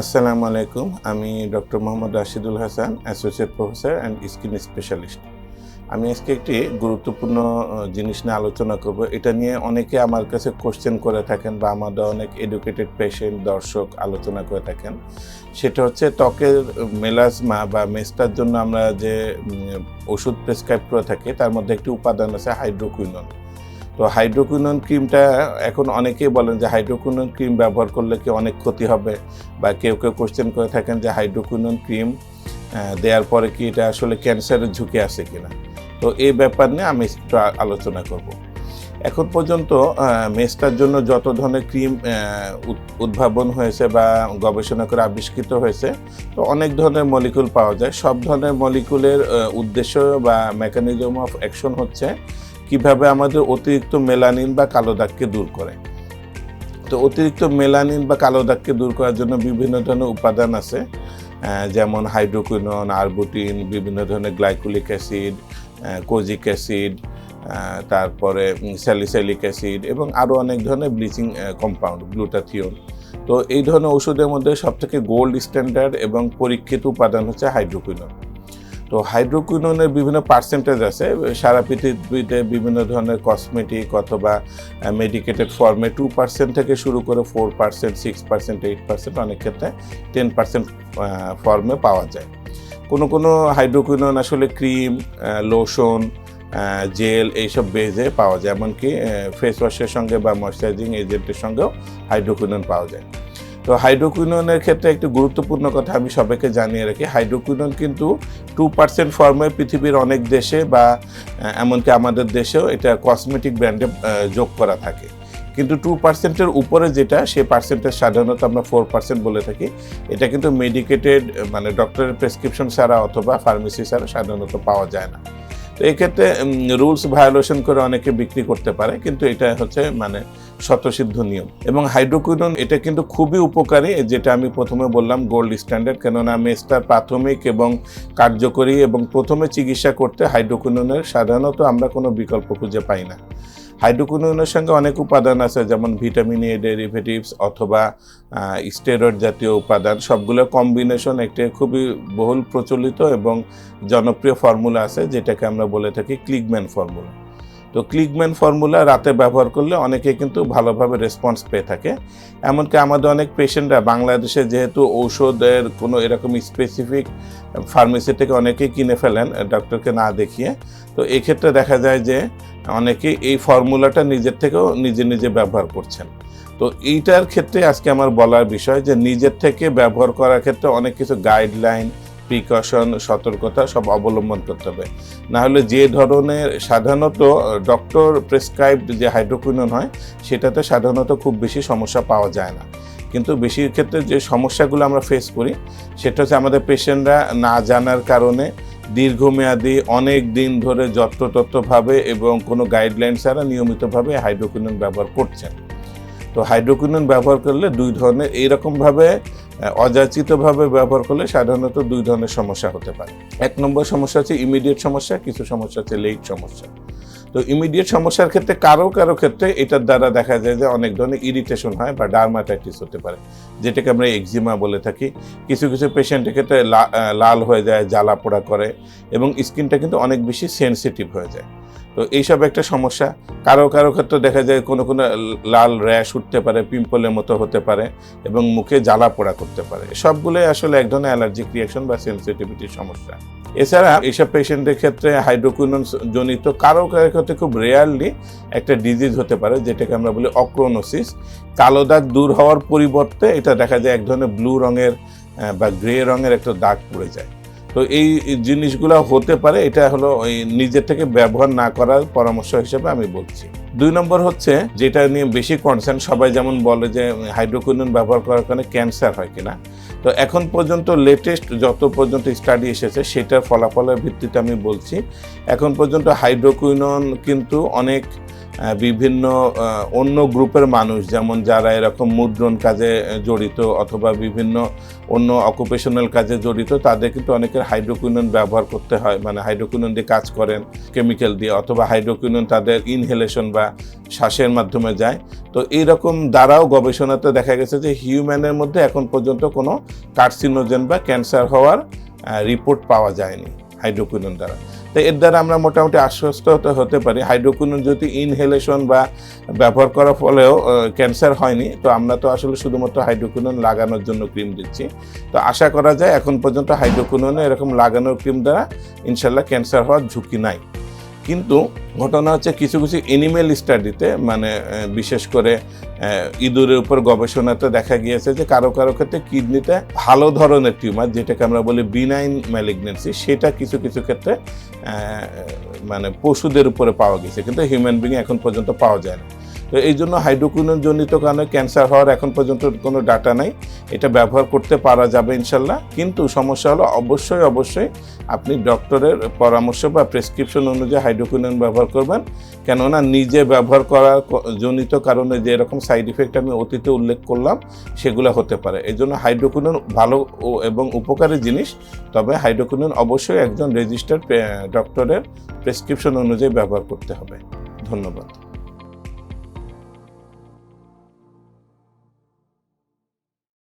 আসসালামু আলাইকুম, আমি doctor Mohammad Rashidul Hasan, associate professor and skin specialist. আমি আজকে একটি গুরুত্বপূর্ণ জিনিস নিয়ে আলোচনা করব। এটা নিয়ে অনেকে আমার কাছে কোশ্চেন করে থাকেন বা আমাদের অনেক এডুকেটেড পেশেন্ট দর্শক আলোচনা করে থাকেন। সেটা হচ্ছে ত্বকের মেলাজমা বা মেস্টার জন্য আমরা যে ওষুধ প্রেসক্রাইব করে থাকি, তার মধ্যে একটি উপাদান আছে হাইড্রোকুইনন তো হাইড্রোকুইনন ক্রিমটা এখন অনেকেই বলেন যে হাইড্রোকুইনন ক্রিম ব্যবহার করলে কি অনেক ক্ষতি হবে? বা কেউ কেউ কোশ্চেন করে থাকেন যে হাইড্রোকুইনন ক্রিম দেওয়ার পরে কি এটা আসলে ক্যান্সারের ঝুঁকি আছে কিনা? তো এই ব্যাপার নিয়ে আমি একটু আলোচনা করব। এখন পর্যন্ত মেস্টার জন্য যত ধরনের ক্রিম উদ্ভাবন হয়েছে বা গবেষণা করে আবিষ্কৃত হয়েছে, তো অনেক ধরনের মলিকুল পাওয়া যায়। সব ধরনের মলিকুলের উদ্দেশ্য বা মেকানিজম অফ অ্যাকশন হচ্ছে কীভাবে আমাদের অতিরিক্ত মেলানিন বা কালো দাগকে দূর করে? তো অতিরিক্ত মেলানিন বা কালো দাগকে দূর করার জন্য বিভিন্ন ধরনের উপাদান আছে। যেমন হাইড্রোকুইনন, আরবুটিন, বিভিন্ন ধরনের গ্লাইকোলিক অ্যাসিড কোজিক অ্যাসিড তারপরে স্যালিসাইলিক অ্যাসিড এবং আরও অনেক ধরনের ব্লিচিং কম্পাউন্ড গ্লুটাথিওন তো এই ধরনের ওষুধের মধ্যে সবথেকে গোল্ড স্ট্যান্ডার্ড এবং পরীক্ষিত উপাদান হচ্ছে হাইড্রোকুইনন। তো হাইড্রোকুইননের বিভিন্ন পার্সেন্টেজ আছে, সারা পৃথিবীতে বিভিন্ন ধরনের কসমেটিক অথবা মেডিকেটেড ফর্মে টু পার্সেন্ট থেকে শুরু করে four percent six percent eight percent অনেক ক্ষেত্রে টেন পার্সেন্ট ফর্মে পাওয়া যায়। কোনো কোনো হাইড্রোকুইনন আসলে ক্রিম লোশন জেল এইসব বেজে পাওয়া যায়। এমনকি ফেস ওয়াশের সঙ্গে বা ময়শ্চারাইজিং এজেন্টের সঙ্গেও হাইড্রোকুইনন পাওয়া যায়। তো হাইড্রোকুইননের ক্ষেত্রে একটি গুরুত্বপূর্ণ কথা আমি সবাইকে জানিয়ে রাখি। হাইড্রোকুইনন কিন্তু টু পার্সেন্ট ফর্মে পৃথিবীর অনেক দেশে বা এমনকি আমাদের দেশেও এটা কসমেটিক ব্র্যান্ডে যোগ করা থাকে। কিন্তু টু পার্সেন্টের উপরে যেটা, সে পার্সেন্টেজ সাধারণত আমরা ফোর পার্সেন্ট বলে থাকি। এটা কিন্তু মেডিকেটেড মানে ডক্টরের প্রেসক্রিপশন ছাড়া অথবা ফার্মেসি ছাড়া সাধারণত পাওয়া যায় না। তো এক্ষেত্রে রুলস ভায়োলেশন করে অনেকে বিক্রি করতে পারে, কিন্তু এটা হচ্ছে মানে শতসিদ্ধ নিয়ম। এবং হাইড্রোকুইনন এটা কিন্তু খুবই উপকারী, যেটা আমি প্রথমে বললাম গোল্ড স্ট্যান্ডার্ড কেননা মেস্টার প্রাথমিক এবং কার্যকরী এবং প্রথমে চিকিৎসা করতে হাইড্রোকুইননের সাধারণত আমরা কোনো বিকল্প খুঁজে পাই না। হাইড্রোকুইননের সঙ্গে অনেক উপাদান আছে, যেমন ভিটামিন এ ডেরিভেটিভস অথবা স্টেরয়েড জাতীয় উপাদান, সবগুলো কম্বিনেশন একটি খুবই বহুল প্রচলিত এবং জনপ্রিয় ফর্মুলা আছে, যেটাকে আমরা বলে থাকি ক্লিগম্যান ফর্মুলা তো ক্লিগম্যান ফর্মুলা রাতে ব্যবহার করলে অনেকে কিন্তু ভালোভাবে রেসপন্স পেয়ে থাকে। এমনকি আমাদের অনেক পেশেন্টরা বাংলাদেশে যেহেতু ঔষধের কোনো এরকম স্পেসিফিক ফার্মেসি থেকে অনেকেই কিনে ফেলেন ডক্টরকে না দেখিয়ে। তো এক্ষেত্রে দেখা যায় যে অনেকেই এই ফর্মুলাটা নিজের থেকেও নিজে নিজে ব্যবহার করছেন। তো এইটার ক্ষেত্রে আজকে আমার বলার বিষয় যে নিজের থেকে ব্যবহার করার ক্ষেত্রে অনেক কিছু গাইডলাইন প্রিকশন সতর্কতা সব অবলম্বন করতে হবে। না হলে যে ধরনের সাধারণত ডক্টর প্রেসক্রাইবড যে হাইড্রোকুইনন হয়, সেটাতে সাধারণত খুব বেশি সমস্যা পাওয়া যায় না। কিন্তু বেশি ক্ষেত্রে যে সমস্যাগুলো আমরা ফেস করি, সেটা হচ্ছে আমাদের পেশেন্টরা না জানার কারণে দীর্ঘমেয়াদী, অনেক দিন ধরে যত্রতত্ত্বভাবে এবং কোনো গাইডলাইন ছাড়া নিয়মিতভাবে হাইড্রোকুইনন ব্যবহার করছেন। তো হাইড্রোকুইনন ব্যবহার করলে দুই ধরনের, এইরকমভাবে অযাচিতভাবে ব্যবহার করলে সাধারণত দুই ধরনের সমস্যা হতে পারে। এক নম্বর সমস্যা হচ্ছে ইমিডিয়েট সমস্যা, কিছু সমস্যা হচ্ছে লেট সমস্যা। তো ইমিডিয়েট সমস্যার ক্ষেত্রে কারও কারও ক্ষেত্রে এটার দ্বারা দেখা যায় যে অনেক ধরনের ইরিটেশন হয় বা ডার্মাটাইটিস হতে পারে, যেটাকে আমরা এক্সিমা বলে থাকি। কিছু কিছু পেশেন্টের ক্ষেত্রে লাল হয়ে যায়, জ্বালা পোড়া করে এবং স্কিনটা কিন্তু অনেক বেশি সেনসিটিভ হয়ে যায়। তো এইসব একটা সমস্যা। কারও কারও ক্ষেত্রে দেখা যায় কোনো কোনো লাল র্যাশ উঠতে পারে, পিম্পলের মতো হতে পারে এবং মুখে জ্বালা পোড়া করতে পারে। সবগুলোই আসলে এক ধরনের অ্যালার্জিক রিয়াকশন বা সেন্সিটিভিটির সমস্যা। এছাড়া এইসব পেশেন্টের ক্ষেত্রে হাইড্রোকুইনন জনিত কারও কারও ক্ষেত্রে খুব রেয়ারলি একটা ডিজিজ হতে পারে, যেটাকে আমরা বলি অক্রোনোসিস কালো দাগ দূর হওয়ার পরিবর্তে এটা দেখা যায় এক ধরনের ব্লু রঙের বা গ্রে রঙের একটা দাগ পড়ে যায়। তো এই জিনিসগুলো হতে পারে, এটা হলো ওই নিজের থেকে ব্যবহার না করার পরামর্শ হিসেবে আমি বলছি। দুই নম্বর হচ্ছে, যেটা নিয়ে বেশি কনসার্ন সবাই যেমন বলে যে হাইড্রোকুইনন ব্যবহার করার কারণে ক্যান্সার হয় কিনা। তো এখন পর্যন্ত লেটেস্ট যত পর্যন্ত স্টাডি এসেছে, সেটার ফলাফলের ভিত্তিতে আমি বলছি। এখন পর্যন্ত হাইড্রোকুইনন কিন্তু অনেক বিভিন্ন অন্য গ্রুপের মানুষ, যেমন যারা এরকম মুদ্রণ কাজে জড়িত অথবা বিভিন্ন অন্য অকুপেশনাল কাজে জড়িত, তাদের কিন্তু অনেকের হাইড্রোকুইনন ব্যবহার করতে হয়। মানে হাইড্রোকুইনন দিয়ে কাজ করেন কেমিক্যাল দিয়ে, অথবা হাইড্রোকুইনন তাদের ইনহেলেশন বা শ্বাসের মাধ্যমে যায়। তো এইরকম দ্বারাও গবেষণাতে দেখা গেছে যে হিউম্যানের মধ্যে এখন পর্যন্ত কোনো কার্সিনোজেন বা ক্যান্সার হওয়ার রিপোর্ট পাওয়া যায়নি হাইড্রোকুইনন দ্বারা। তো এর দ্বারা আমরা মোটামুটি আশ্বস্ত হতে পারি। হাইড্রোকুন যদি ইনহেলেশন বা ব্যবহার করার ফলেও ক্যান্সার হয়নি, তো আমরা তো আসলে শুধুমাত্র হাইড্রোকুন লাগানোর জন্য ক্রিম দিচ্ছি। তো আশা করা যায় এখন পর্যন্ত হাইড্রোকুন এরকম লাগানোর ক্রিম দ্বারা ইনশাল্লাহ ক্যান্সার হওয়ার ঝুঁকি নাই। কিন্তু ঘটনা হচ্ছে কিছু কিছু এনিমেল স্টাডিতে মানে বিশেষ করে ইঁদুরের উপর গবেষণাতে দেখা গিয়েছে যে কারও কারও ক্ষেত্রে কিডনিতে ভালো ধরনের টিউমার যেটাকে আমরা বলি বিনাইন ম্যালিগনেন্সি সেটা কিছু কিছু ক্ষেত্রে মানে পশুদের উপরে পাওয়া গেছে। কিন্তু হিউম্যান বিং এখন পর্যন্ত পাওয়া যায় না। তো এই জন্য হাইড্রোকুইনন জনিত কারণে ক্যান্সার হওয়ার এখন পর্যন্ত কোনো ডাটা নাই। এটা ব্যবহার করতে পারা যাবে ইনশাল্লাহ। কিন্তু সমস্যা হলো অবশ্যই অবশ্যই আপনি ডক্টরের পরামর্শ বা প্রেসক্রিপশন অনুযায়ী হাইড্রোকুইনন ব্যবহার করবেন। কেননা নিজে ব্যবহার করার জনিত কারণে যে এরকম সাইড ইফেক্ট আমি অতীতে উল্লেখ করলাম, সেগুলো হতে পারে। এই জন্য হাইড্রোকুইনন ভালো এবং উপকারী জিনিস। তবে হাইড্রোকুইনন অবশ্যই একজন রেজিস্টার্ড ডক্টরের প্রেসক্রিপশন অনুযায়ী ব্যবহার করতে হবে। ধন্যবাদ।